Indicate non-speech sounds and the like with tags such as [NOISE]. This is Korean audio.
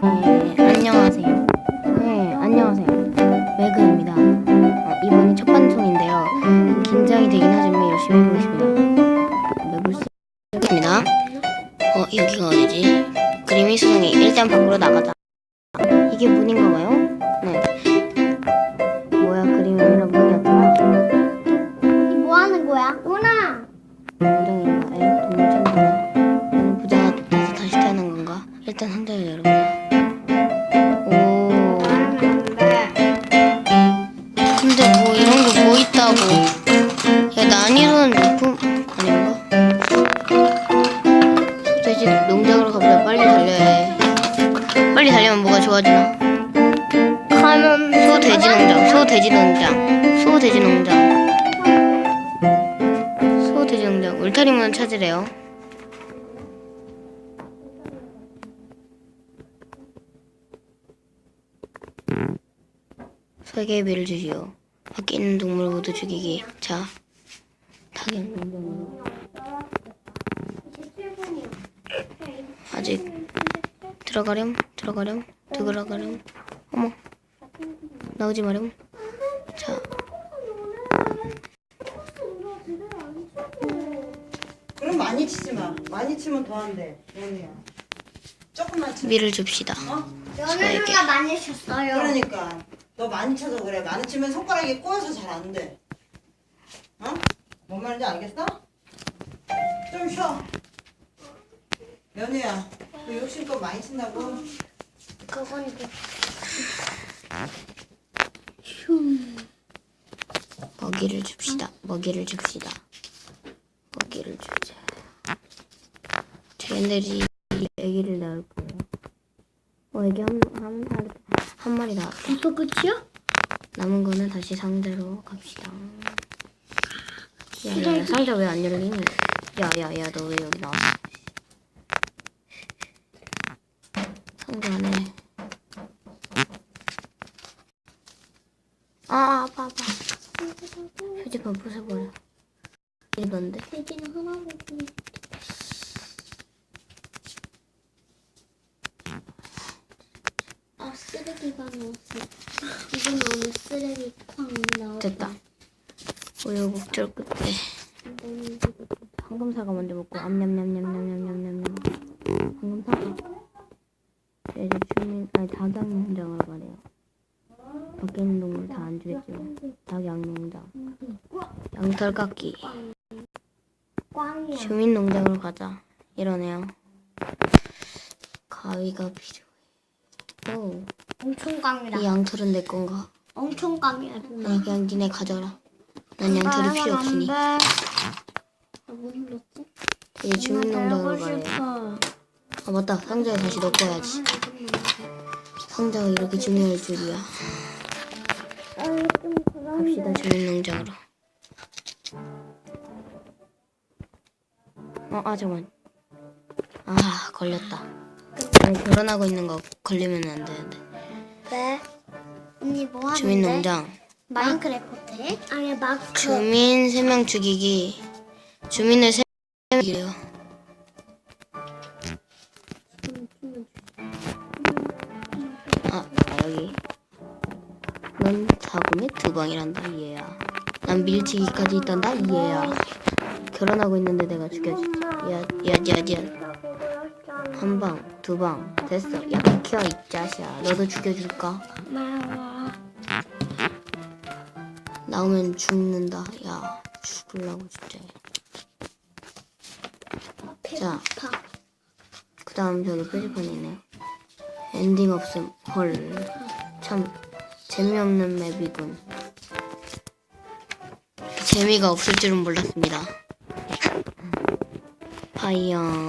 네, 안녕하세요. 네, 안녕하세요. 매그입니다. 어, 이번이 첫 방송인데요. 긴장이 되긴 하지만 열심히 해보겠습니다. 쓰겠습니다. 어, 여기가 어디지? 그림이 수정이 일단 밖으로 나가자. 이게 문인가 봐요? 네. 뭐야, 그림이 아니라 문이었잖아. 뭐 하는 거야? 오나! 동정인 소돼지 농장으로 가보자. 빨리 달려야 해. 빨리 달리면 뭐가 좋아지나? 가면 소 돼지 농장, 소 돼지 농장, 소 돼지 농장, 소 돼지 농장. 울타리문 찾으래요. 소에게 비를 주시오. 밖에 있는 동물 모두 죽이기. 자, 타격 농장으로. 아직 들어가렴, 들어가렴, 들어가렴. 어머, 나오지 마렴. 자, 그럼 많이 치지 마. 많이 치면 더 안 돼. 연우야. 조금만 치. 미를 줍시다. 어? 연우가 많이 쳤어요. 그러니까 너 많이 쳐서 그래. 많이 치면 손가락이 꼬여서 잘 안 돼. 어? 뭔 말인지 알겠어? 좀 쉬어. 연우야, 너 욕심껏 많이 친다고? 그건 이제 먹이를 줍시다. 먹이를 줍시다. 먹이를 주자. 쟤네들이 애기를 낳을 거예요. 어, 애기 한, 한, 한, 한 마리 나왔다. 벌써 끝이야? 남은 거는 다시 상자로 갑시다. 야, 야, 야, 상자 왜 안 열리니? 야, 야, 야, 너 왜 여기 나왔어? 상자 안에. 아, 아파, 아파. 휴지판 부숴버려. 이건데? 돼지는 할아버지. 아 쓰레기가 나왔어. 이건 오늘 쓰레기 쾅 나왔어. 됐다. 우여곡절 끝에 황금사과 먼저 먹고 암냠냠냠냠냠냠냠 황금사과 제 이제 주민 아니 닭양농장으로 가래요. 밖에 있는 동물 다 안 주겠지만 닭양농장. 양털 깎기 꽝이야. 주민농장으로 가자. 이러네요. 가위가 필요해. 오, 엄청 꽝이다. 이 양털은 내 건가? 엄청 누나. 아니 그냥 니네 가져라. 난 양털이 필요 없으니. 뭐 눌렀지? 이제 주민농장으로 배우고 가래요 싶어. 아 맞다. 상자에 다시 넣고 와야지 상자가 이렇게 중요할 줄이야. 갑시다 주민농장으로 어 아 잠깐 아 걸렸다 아니, 결혼하고 있는 거 걸리면 안 되는데 왜? 언니 뭐 하는데? 주민농장 마인크래프트 해? 아니 마크. 주민 3명 죽이기 주민을 3명 죽이래요 넌 사고에 두 방이란다 이해야 난 밀치기까지 있단다 이해야 결혼하고 있는데 내가 죽여주지 야야야야 한 방, 두 방, 됐어. 야, 비켜, 이 자식아. 너도 죽여줄까? 나오면 죽는다. 야, 죽을라고 진짜. 자. 그 다음 저기 표지판이네. 엔딩 없음. 헐. 참, 재미없는 맵이군. 재미가 없을 줄은 몰랐습니다. [LAUGHS] 파이어.